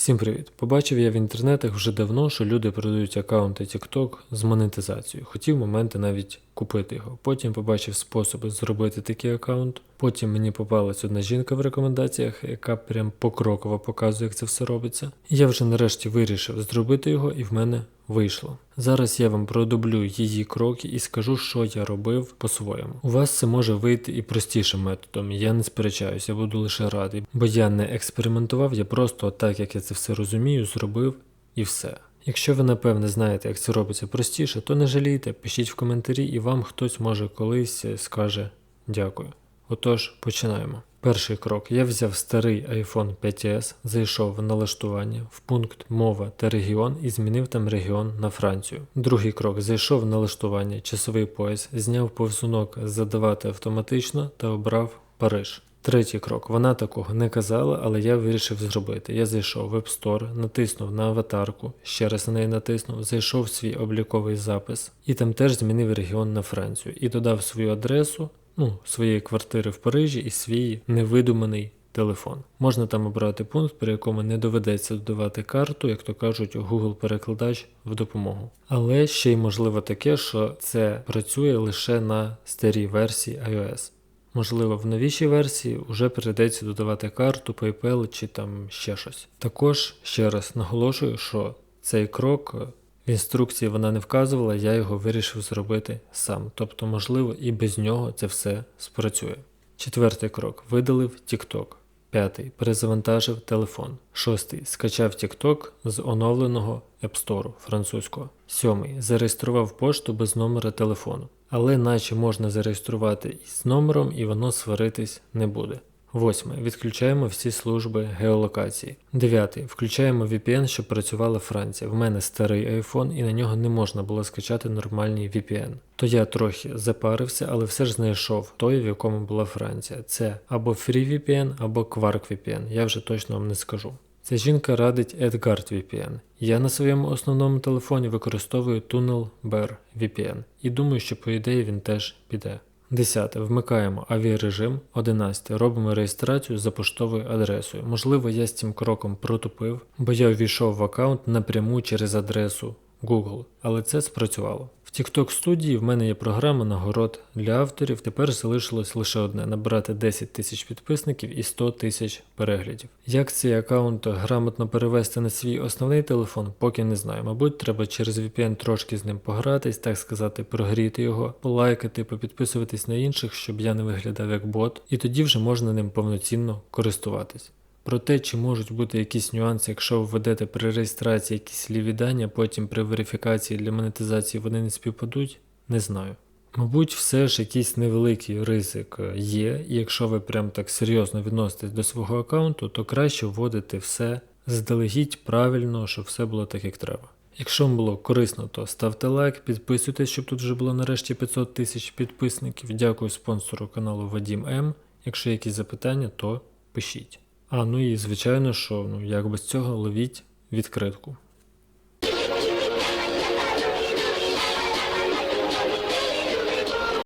Всім привіт! Побачив я в інтернетах вже давно, що люди продають аккаунти TikTok з монетизацією. Хотів моменти навіть купити його. Потім побачив способи зробити такий аккаунт. Потім мені попалась одна жінка в рекомендаціях, яка прям покроково показує, як це все робиться. Я вже нарешті вирішив зробити його, і в мене вийшло. Зараз я вам продублю її кроки і скажу, що я робив по-своєму. У вас це може вийти і простішим методом. Я не сперечаюсь, я буду лише радий, бо я не експериментував, я просто так, як я це все розумію, зробив і все. Якщо ви напевне знаєте, як це робиться простіше, то не жалійте, пишіть в коментарі, і вам хтось може колись скаже дякую. Отож, починаємо. Перший крок. Я взяв старий iPhone 5s, зайшов в налаштування в пункт мова та регіон і змінив там регіон на Францію. Другий крок. Зайшов в налаштування часовий пояс, зняв повзунок задавати автоматично та обрав Париж. Третій крок. Вона такого не казала, але я вирішив зробити. Я зайшов в App Store, натиснув на аватарку, ще раз на неї натиснув, зайшов в свій обліковий запис і там теж змінив регіон на Францію і додав свою адресу, ну, своєї квартири в Парижі і свій невидуманий телефон. Можна там обрати пункт, при якому не доведеться додавати карту, як то кажуть, Google перекладач в допомогу. Але ще й можливо таке, що це працює лише на старій версії iOS. Можливо, в новішій версії вже прийдеться додавати карту, PayPal чи там ще щось. Також ще раз наголошую, що цей крок інструкції вона не вказувала, я його вирішив зробити сам. Тобто, можливо, і без нього це все спрацює. Четвертий крок видалив TikTok. П'ятий перезавантажив телефон. Шостий скачав TikTok з оновленого App Store французького. Сьомий зареєстрував пошту без номера телефону. Але наче можна зареєструвати із номером і воно сваритись не буде. Восьме. Відключаємо всі служби геолокації. Дев'ятий. Включаємо VPN, щоб працювала Франція. В мене старий iPhone і на нього не можна було скачати нормальний VPN. То я трохи запарився, але все ж знайшов той, в якому була Франція. Це або FreeVPN, або QuarkVPN. Я вже точно вам не скажу. Ця жінка радить Edgard VPN. Я на своєму основному телефоні використовую Tunnel Bear VPN і думаю, що по ідеї він теж піде. 10. Вмикаємо авіарежим. 11. Робимо реєстрацію за поштовою адресою. Можливо, я з цим кроком протупив, бо я увійшов в аккаунт напряму через адресу Google, але це спрацювало. В TikTok студії в мене є програма нагород для авторів. Тепер залишилось лише одне набрати 10 тисяч підписників і 100 тисяч переглядів. Як цей аккаунт грамотно перевести на свій основний телефон, поки не знаю. Мабуть, треба через VPN трошки з ним погратись, так сказати, прогріти його, полайкати, попідписуватись на інших, щоб я не виглядав як бот, і тоді вже можна ним повноцінно користуватись. Про те, чи можуть бути якісь нюанси, якщо ви введете при реєстрації якісь ліві дані, а потім при верифікації для монетизації вони не співпадуть, не знаю. Мабуть, все ж якийсь невеликий ризик є, і якщо ви прям так серйозно відноситесь до свого аккаунту, то краще вводити все заздалегідь правильно, щоб все було так, як треба. Якщо вам було корисно, то ставте лайк, підписуйтесь, щоб тут вже було нарешті 500 тисяч підписників. Дякую спонсору каналу Вадім М. Якщо є якісь запитання, то пишіть. А, ну і звичайно, що ну, як без цього ловіть відкритку.